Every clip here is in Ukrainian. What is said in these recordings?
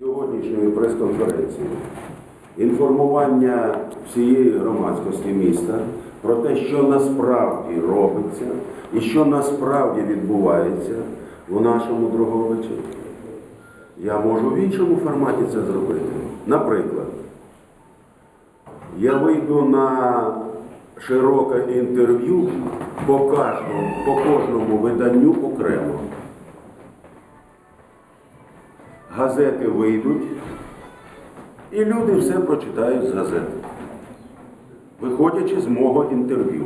сьогоднішньої прес-конференції інформування всієї громадськості міста про те, що насправді робиться і що насправді відбувається у нашому Дроговичі. Я можу в іншому форматі це зробити. Наприклад, я вийду на широке інтерв'ю по кожному, по кожному виданню окремо. Газети вийдуть, і люди все прочитають з газети, виходячи з мого інтерв'ю.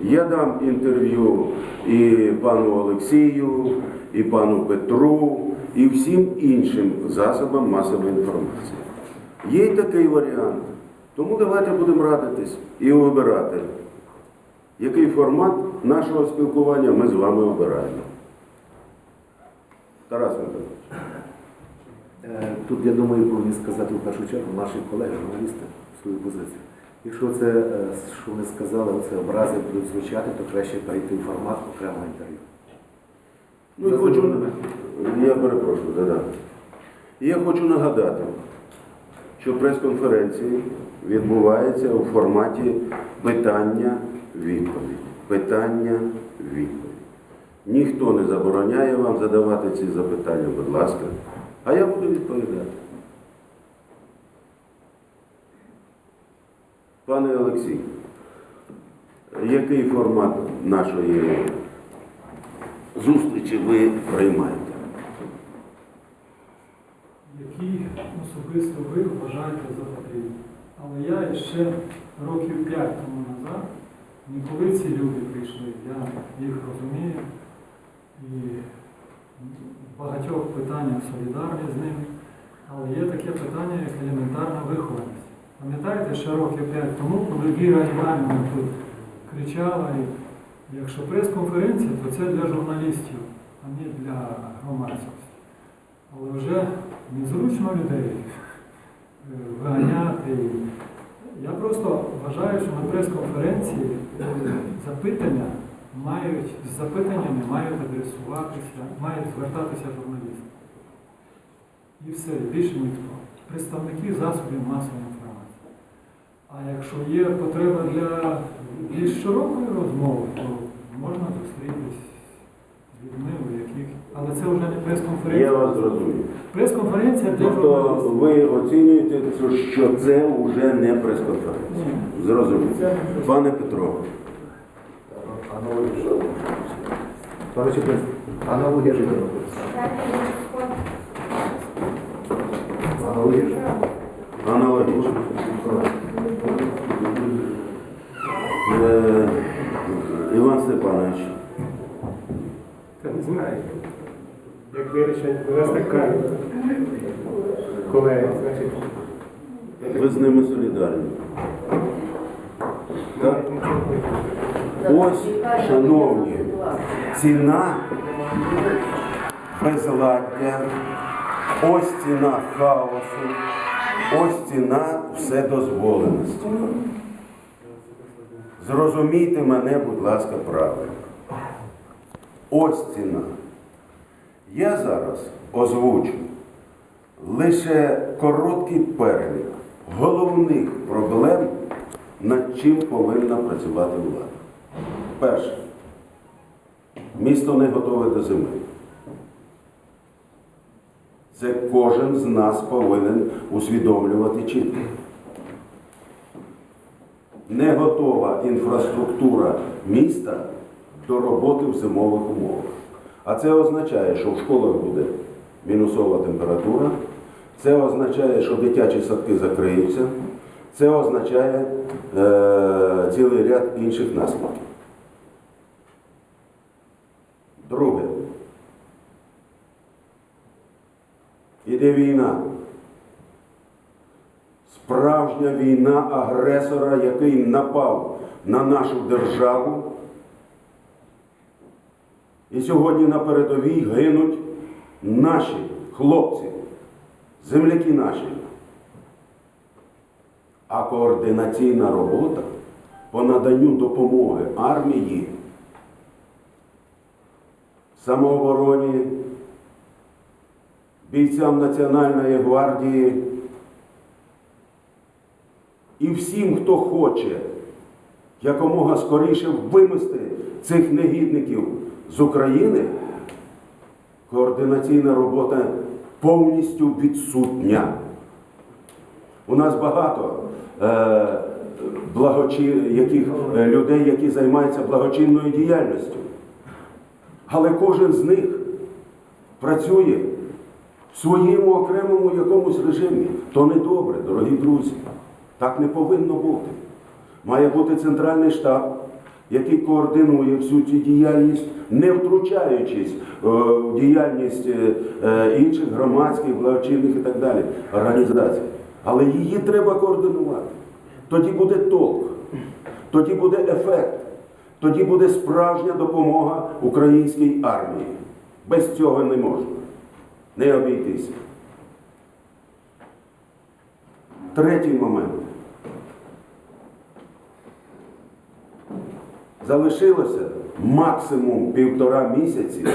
Я дам інтерв'ю і пану Олексію, і пану Петру, і всім іншим засобам масової інформації. Є й такий варіант. Тому давайте будемо радитись і вибирати, який формат нашого спілкування ми з вами обираємо. Тут, я думаю, повинні сказати в першу чергу наші колеги, журналісти, свою позицію. Якщо це, е, що вони сказали, оце образи будуть звучати, то краще перейти в формат окремого інтерв'ю. Ну і хочу, я перепрошую, да-да. Я хочу нагадати, що прес-конференції відбуваються у форматі питання-відповідь. Питання-відповідь. Ніхто не забороняє вам задавати ці запитання, будь ласка, а я буду відповідати. Пане Олексій, який формат нашої зустрічі ви приймаєте? які особисто ви вважаєте за потрібне. Але я ще років п'ять тому назад, ніколи ці люди прийшли, я їх розумію і багатьох питаннях солідарні з ними, але є таке питання, як елементарна вихованість. Пам'ятаєте, ще років п'ять тому, коли Віра Іванівна тут кричала, і якщо прес-конференція, то це для журналістів, а не для громадськості. Але вже незручно людей е, виганяти. Я просто вважаю, що на прес-конференції запитання мають, з запитаннями мають адресуватися, мають звертатися журналісти. І все, більше ніхто. Представники засобів масової інформації. А якщо є потреба для більш широкої розмови, то можна зустрітись з людьми, у яких. Але це вже не прес-конференція. Я вас зрозумів. Прес-конференція для Тобто журналістів. ви оцінюєте, що це вже не прес-конференція. Зрозумів. Пане Петро, Аналогічно. Товариші президент, аналогія життя робиться. Аналогічно. аналогічно. Е, Іван Степанович, Та не знаю. Як вирішать вивести камеру. Колеги, значить, ви з ними солідарні. Так? Ось, шановні, ціна безладдя, ось ціна хаосу, ось ціна вседозволеності. Зрозумійте мене, будь ласка, правильно. Ось ціна. Я зараз озвучу лише короткий перелік головних проблем, над чим повинна працювати влада. Перше. Місто не готове до зими. Це кожен з нас повинен усвідомлювати чітко. Не готова інфраструктура міста до роботи в зимових умовах. А це означає, що в школах буде мінусова температура, це означає, що дитячі садки закриються, це означає е, цілий ряд інших наслідків. Іде війна. Справжня війна агресора, який напав на нашу державу. І сьогодні на передовій гинуть наші хлопці, земляки наші. А координаційна робота по наданню допомоги армії, самообороні, бійцям Національної гвардії і всім, хто хоче якомога скоріше вимести цих негідників з України, координаційна робота повністю відсутня. У нас багато е, благочи... яких, е, людей, які займаються благочинною діяльністю. Але кожен з них працює своєму окремому якомусь режимі. То не добре, дорогі друзі. Так не повинно бути. Має бути центральний штаб, який координує всю цю діяльність, не втручаючись е, в діяльність е, е, інших громадських, благочинних і так далі організацій. Але її треба координувати. Тоді буде толк, тоді буде ефект, тоді буде справжня допомога українській армії. Без цього не можна. Не обійтися. Третій момент. Залишилося максимум півтора місяці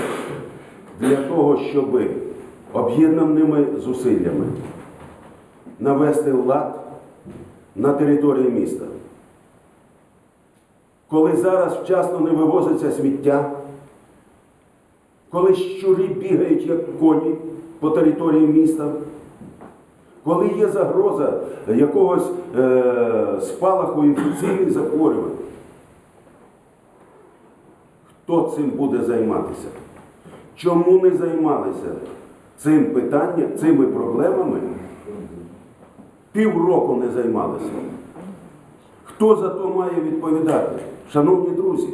для того, щоб об'єднаними зусиллями навести лад на території міста. Коли зараз вчасно не вивозиться сміття, коли щурі бігають, як коні по території міста, коли є загроза якогось е, спалаху інфекційних захворювань, хто цим буде займатися? Чому не займалися цим питанням, цими проблемами? Півроку не займалися. Хто за то має відповідати? Шановні друзі,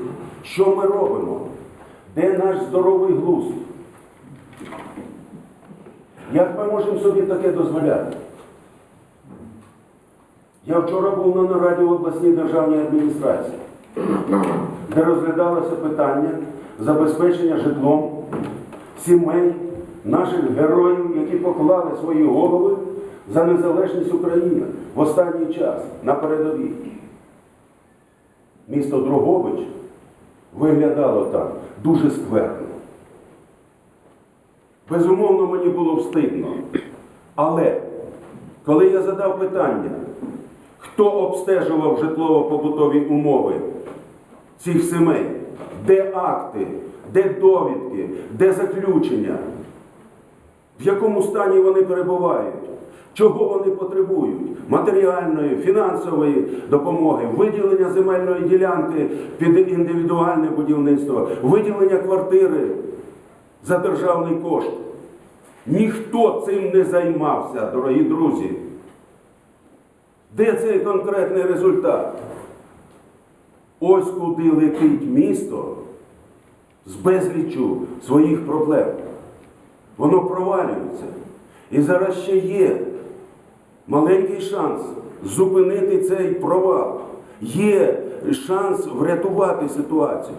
що ми робимо? Де наш здоровий глузд? Як ми можемо собі таке дозволяти? Я вчора був на нараді в обласній державній адміністрації, де розглядалося питання забезпечення житлом сімей наших героїв, які поклали свої голови за незалежність України в останній час на передовій. Місто Дрогобич виглядало так дуже скверно. Безумовно, мені було встидно. Але коли я задав питання, хто обстежував житлово-побутові умови цих сімей, де акти, де довідки, де заключення, в якому стані вони перебувають, чого вони потребують, матеріальної, фінансової допомоги, виділення земельної ділянки під індивідуальне будівництво, виділення квартири за державний кошт. Ніхто цим не займався, дорогі друзі. Де цей конкретний результат? Ось куди летить місто з безлічу своїх проблем. Воно провалюється. І зараз ще є маленький шанс зупинити цей провал. Є шанс врятувати ситуацію.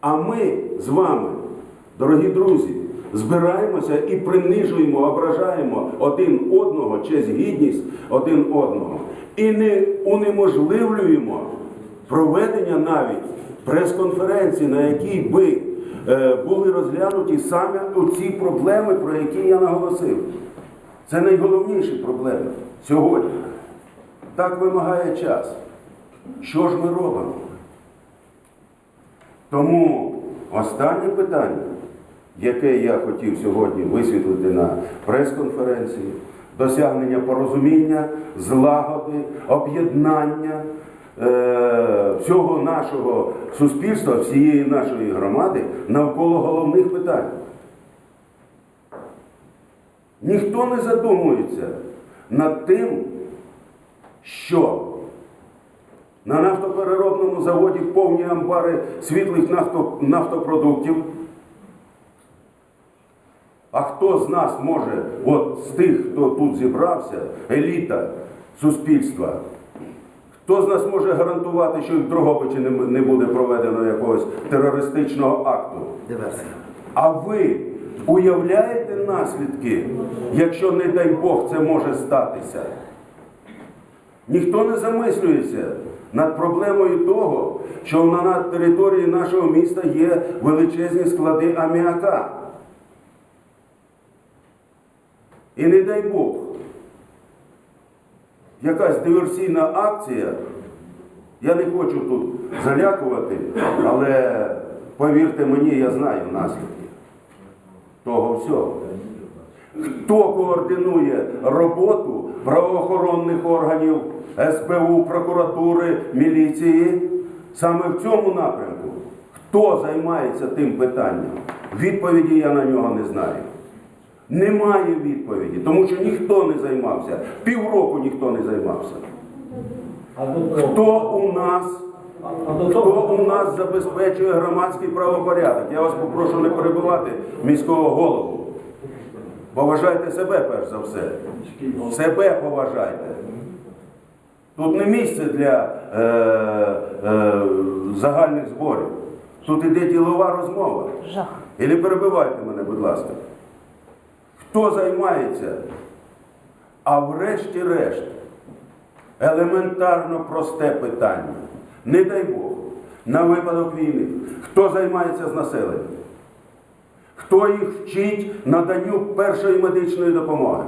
А ми з вами, дорогі друзі, збираємося і принижуємо, ображаємо один одного, честь гідність один одного. І не унеможливлюємо проведення навіть прес-конференції, на якій би е, були розглянуті саме оці проблеми, про які я наголосив. Це найголовніші проблеми сьогодні. Так вимагає час. Що ж ми робимо? Тому останнє питання, яке я хотів сьогодні висвітлити на прес-конференції, досягнення порозуміння, злагоди, об'єднання е, всього нашого суспільства, всієї нашої громади навколо головних питань. Ніхто не задумується над тим, що на нафтопереробному заводі повні амбари світлих нафто, нафтопродуктів. А хто з нас може, от з тих, хто тут зібрався, еліта суспільства, хто з нас може гарантувати, що в Дрогобичі не, не буде проведено якогось терористичного акту? Диверсія. А ви уявляєте наслідки, якщо, не дай Бог, це може статися? Ніхто не замислюється над проблемою того, що на території нашого міста є величезні склади аміака. І не дай Бог, якась диверсійна акція, я не хочу тут залякувати, але повірте мені, я знаю наслідки того всього. Хто координує роботу правоохоронних органів, СБУ, прокуратури, міліції саме в цьому напрямку? Хто займається тим питанням? Відповіді я на нього не знаю. Немає відповіді, тому що ніхто не займався. Півроку ніхто не займався. Хто у нас Хто у нас забезпечує громадський правопорядок? Я вас попрошу не перебивати міського голову. Поважайте себе перш за все. Себе поважайте. Тут не місце для е, е, загальних зборів. Тут іде ділова розмова. Жах. І не перебивайте мене, будь ласка. Хто займається? А врешті-решт, елементарно просте питання. Не дай Бог, на випадок війни. Хто займається з населенням? Хто їх вчить наданню першої медичної допомоги?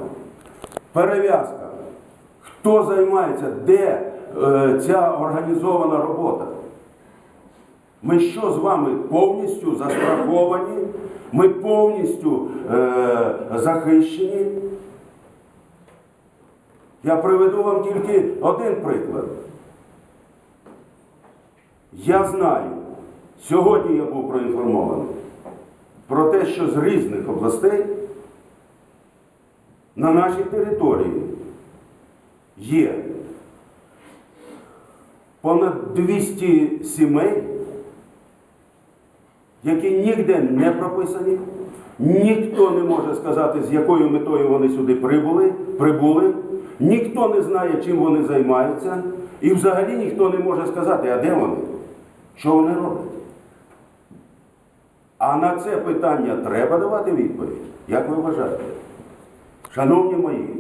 Перев'язка. Хто займається? Де е, ця організована робота? Ми що з вами повністю застраховані? Ми повністю е, захищені? Я приведу вам тільки один приклад. Я знаю, сьогодні я був проінформований про те, що з різних областей на нашій території є понад 200 сімей, які ніде не прописані. Ніхто не може сказати, з якою метою вони сюди прибули, прибули. Ніхто не знає, чим вони займаються. І взагалі ніхто не може сказати, а де вони, що вони роблять. А на це питання треба давати відповідь. Як ви вважаєте? Шановні мої,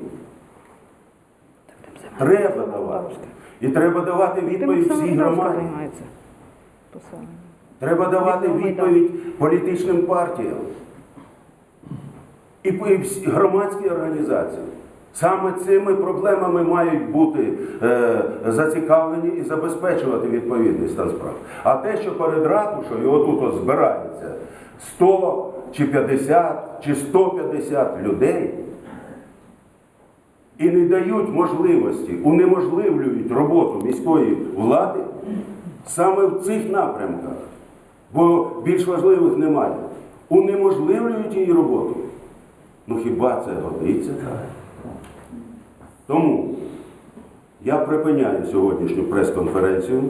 треба давати. І треба давати відповідь всій громаді. Треба давати відповідь політичним партіям і по- і всі громадські організації. Саме цими проблемами мають бути е, зацікавлені і забезпечувати відповідний стан справ. А те, що перед ратушою отут от збирається 100 чи 50 чи 150 людей і не дають можливості, унеможливлюють роботу міської влади саме в цих напрямках, бо більш важливих немає. Унеможливлюють її роботу. Ну хіба це годиться? Тому я припиняю сьогоднішню прес-конференцію.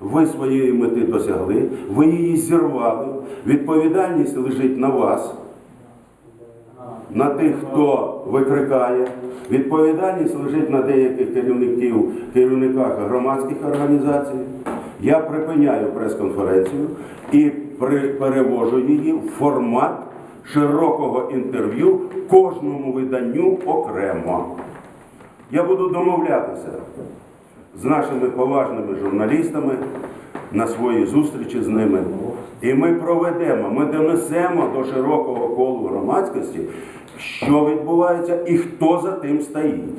Ви своєї мети досягли, ви її зірвали. Відповідальність лежить на вас, на тих, хто викрикає. Відповідальність лежить на деяких керівників, керівниках громадських організацій. Я припиняю прес-конференцію і перевожу її в формат широкого інтерв'ю кожному виданню окремо. Я буду домовлятися з нашими поважними журналістами на свої зустрічі з ними. І ми проведемо, ми донесемо до широкого колу громадськості, що відбувається і хто за тим стоїть.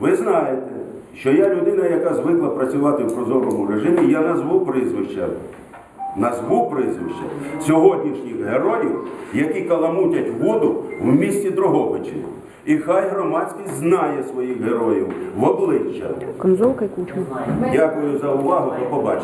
Ви знаєте, що я людина, яка звикла працювати в прозорому режимі, я назву прізвища. Назву прізвище сьогоднішніх героїв, які каламутять воду в місті Дрогобичі. І хай громадськість знає своїх героїв в обличчя. Конзолка і кучма. Дякую за увагу. До побачення.